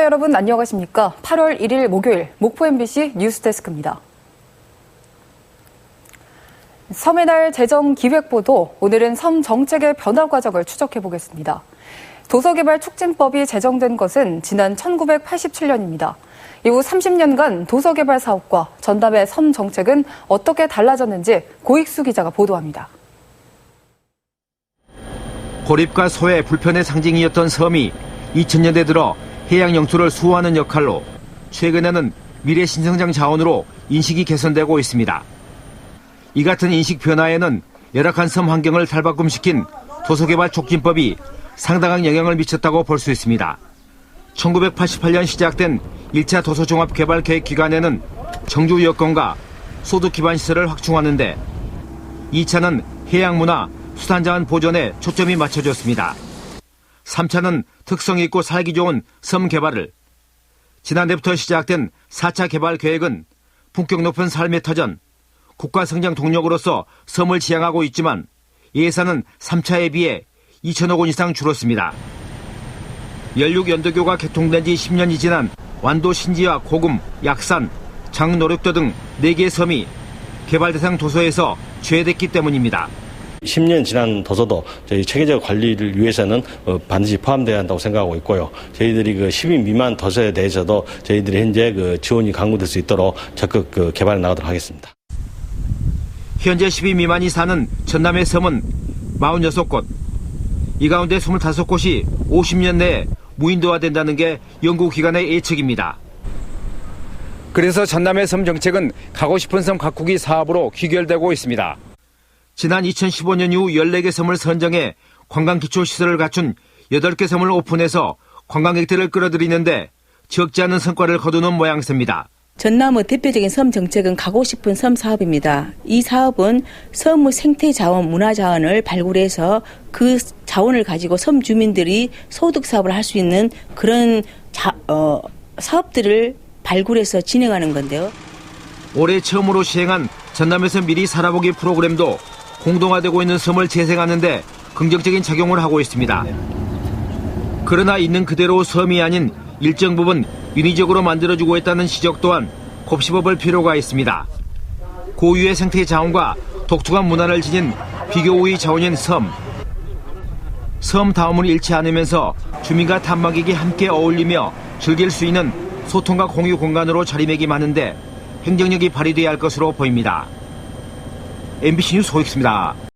시청자 여러분 안녕하십니까? 8월 1일 목요일 목포 MBC 뉴스데스크입니다. 섬의 날 재정 기획보도 오늘은 섬 정책의 변화 과정을 추적해 보겠습니다. 도서개발 촉진법이 제정된 것은 지난 1987년입니다. 이후 30년간 도서개발 사업과 전담의 섬 정책은 어떻게 달라졌는지 고익수 기자가 보도합니다. 고립과 소외 불편의 상징이었던 섬이 2000년대 들어 해양 영토를 수호하는 역할로 최근에는 미래 신성장 자원으로 인식이 개선되고 있습니다. 이 같은 인식 변화에는 열악한 섬 환경을 탈바꿈시킨 도서개발 촉진법이 상당한 영향을 미쳤다고 볼 수 있습니다. 1988년 시작된 1차 도서종합개발 계획 기간에는 정주 여건과 소득 기반 시설을 확충하는데 2차는 해양 문화, 수산자원 보존에 초점이 맞춰졌습니다. 3차는 특성 있고 살기 좋은 섬 개발을 지난해부터 시작된 4차 개발 계획은 품격 높은 삶의 터전, 국가 성장 동력으로서 섬을 지향하고 있지만 예산은 3차에 비해 2천억 원 이상 줄었습니다. 연륙 연도교가 개통된 지 10년이 지난 완도 신지와 고금, 약산, 장노력도 등 4개의 섬이 개발 대상 도서에서 제외됐기 때문입니다. 10년 지난 도서도 저희 체계적 관리를 위해서는 어, 반드시 포함되어야 한다고 생각하고 있고요. 저희들이 그 10인 미만 도서에 대해서도 저희들이 현재 그 지원이 강구될 수 있도록 적극 그 개발해 나가도록 하겠습니다. 현재 10인 미만이 사는 전남의 섬은 46곳. 이 가운데 25곳이 50년 내에 무인도화된다는 게 연구기관의 예측입니다. 그래서 전남의 섬 정책은 가고 싶은 섬 가꾸기 사업으로 귀결되고 있습니다. 지난 2015년 이후 14개 섬을 선정해 관광기초시설을 갖춘 8개 섬을 오픈해서 관광객들을 끌어들이는데 적지 않은 성과를 거두는 모양새입니다. 전남의 대표적인 섬 정책은 가고 싶은 섬 사업입니다. 이 사업은 섬의 생태 자원, 문화 자원을 발굴해서 그 자원을 가지고 섬 주민들이 소득 사업을 할 수 있는 그런 자, 어, 사업들을 발굴해서 진행하는 건데요. 올해 처음으로 시행한 전남에서 미리 살아보기 프로그램도 공동화되고 있는 섬을 재생하는데 긍정적인 작용을 하고 있습니다. 그러나 있는 그대로 섬이 아닌 일정 부분 인위적으로 만들어주고 있다는 지적 또한 곱씹어볼 필요가 있습니다. 고유의 생태 자원과 독특한 문화를 지닌 비교 우위 자원인 섬. 섬 다음을 잃지 않으면서 주민과 탐방객이 함께 어울리며 즐길 수 있는 소통과 공유 공간으로 자리매김하는데 행정력이 발휘돼야 할 것으로 보입니다. MBC 뉴스 호익수입니다.